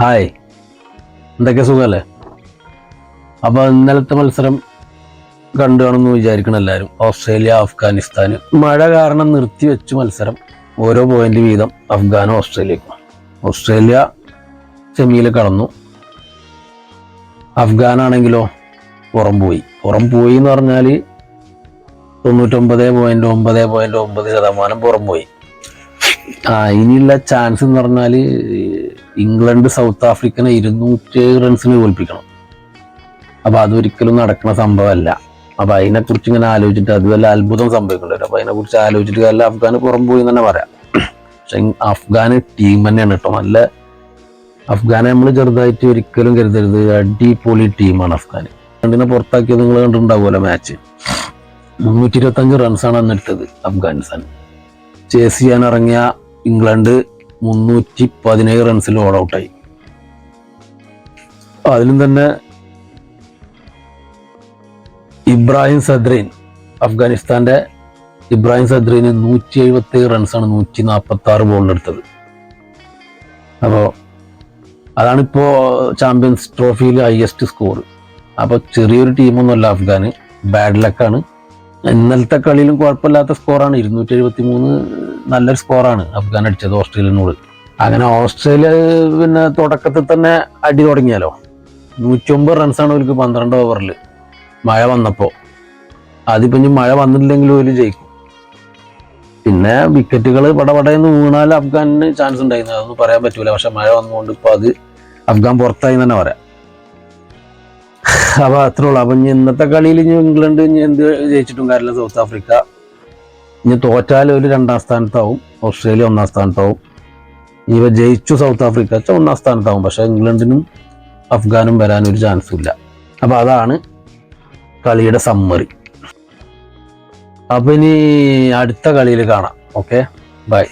Hi. എന്തൊക്കെ സുഖമല്ലേ അപ്പൊ ഇന്നലത്തെ മത്സരം കണ്ടു കാണുമെന്ന് വിചാരിക്കണം എല്ലാവരും ഓസ്ട്രേലിയ അഫ്ഗാനിസ്ഥാൻ. മഴ കാരണം നിർത്തിവെച്ചു മത്സരം. ഓരോ പോയിന്റ് വീതം അഫ്ഗാനും ഓസ്ട്രേലിയക്കും. ഓസ്ട്രേലിയ സെമിയിൽ കടന്നു. അഫ്ഗാനാണെങ്കിലോ പുറം പോയി. പുറം പോയി എന്ന് പറഞ്ഞാൽ തൊണ്ണൂറ്റൊമ്പത് പോയിന്റ് ഒമ്പത് പോയിന്റ് ഒമ്പത് ശതമാനം പുറം പോയി. ആ ഇനിയുള്ള ചാൻസ് എന്ന് പറഞ്ഞാൽ ഇംഗ്ലണ്ട് സൗത്ത് ആഫ്രിക്കനെ ഇരുന്നൂറ്റി റൺസിന് തോൽപ്പിക്കണം. അപ്പൊ അതൊരിക്കലും നടക്കുന്ന സംഭവമല്ല. അപ്പൊ അതിനെക്കുറിച്ച് ഇങ്ങനെ ആലോചിച്ചിട്ട് അത് വല്ല അത്ഭുതം സംഭവിക്കുന്നുണ്ട് അപ്പൊ അതിനെക്കുറിച്ച് ആലോചിച്ചിട്ട് അല്ല അഫ്ഗാന് പുറം പോയി തന്നെ പറയാം. പക്ഷെ അഫ്ഗാന് ടീം തന്നെയാണ് കേട്ടോ. നല്ല അഫ്ഗാനെ നമ്മൾ ചെറുതായിട്ട് ഒരിക്കലും കരുതരുത്. അടിപൊളി ടീമാണ് അഫ്ഗാൻ രണ്ടിനെ പുറത്താക്കിയത് നിങ്ങൾ കണ്ടിട്ടുണ്ടാവുമല്ലോ മാച്ച് മുന്നൂറ്റി ഇരുപത്തഞ്ച് റൺസാണ് അന്നെടുത്തത് അഫ്ഗാനിസ്ഥാൻ ചേസ് ചെയ്യാൻ ഇറങ്ങിയ ഇംഗ്ലണ്ട് മുന്നൂറ്റി പതിനേഴ് റൺസിൽ ഓൾ ഔട്ടായി അതിലും തന്നെ ഇബ്രാഹിം സദ്രീൻ അഫ്ഗാനിസ്ഥാന്റെ ഇബ്രാഹിം സദ്രീന് നൂറ്റി എഴുപത്തി ഏഴ് റൺസാണ് നൂറ്റി നാൽപ്പത്തി ആറ് ബോളിലെടുത്തത് അപ്പോൾ അതാണിപ്പോൾ ചാമ്പ്യൻസ് ട്രോഫിയിൽ ഹയസ്റ്റ് സ്കോർ അപ്പോൾ ചെറിയൊരു ടീമൊന്നുമല്ല അഫ്ഗാന് ബാഡ് ലക്കാണ് ഇന്നലത്തെ കളിയിലും കുഴപ്പമില്ലാത്ത സ്കോറാണ് ഇരുന്നൂറ്റി എഴുപത്തി മൂന്ന് നല്ലൊരു സ്കോറാണ് അഫ്ഗാൻ അടിച്ചത് ഓസ്ട്രേലിയനോട് അങ്ങനെ ഓസ്ട്രേലിയ പിന്നെ തുടക്കത്തിൽ തന്നെ അടി തുടങ്ങിയാലോ? നൂറ്റൊമ്പത് റൺസാണ് അവർക്ക് പന്ത്രണ്ട് ഓവറിൽ മഴ വന്നപ്പോൾ അതിപ്പോൾ ഇനി മഴ വന്നില്ലെങ്കിലും ഒരു ജയിക്കും. പിന്നെ വിക്കറ്റുകൾ പടപടയെന്ന് വീണാൽ അഫ്ഗാനിന് ചാൻസ് ഉണ്ടായിരുന്നു അതൊന്നും പറയാൻ പറ്റൂല. പക്ഷെ മഴ വന്നുകൊണ്ട് ഇപ്പോൾ അത് അഫ്ഗാൻ പുറത്തായി തന്നെ പറയാം. അപ്പൊ അത്രേ ഉള്ളൂ. അപ്പൊ ഇന്നത്തെ കളിയിൽ ഇനി ഇംഗ്ലണ്ട് ഇനി എന്ത് ജയിച്ചിട്ടും കാര്യമില്ല. സൗത്ത് ആഫ്രിക്ക ഇനി തോറ്റാൽ ഒരു രണ്ടാം സ്ഥാനത്താവും. ഓസ്ട്രേലിയ ഒന്നാം സ്ഥാനത്താവും. ഇവ ജയിച്ചു സൗത്ത് ആഫ്രിക്ക വെച്ചാൽ ഒന്നാം സ്ഥാനത്താവും. പക്ഷേ ഇംഗ്ലണ്ടിനും അഫ്ഗാനും വരാനൊരു ചാൻസും ഇല്ല. അപ്പോൾ അതാണ് കളിയുടെ സമ്മറി അപ്പം ഇനി അടുത്ത കളിയിൽ കാണാം. Okay bye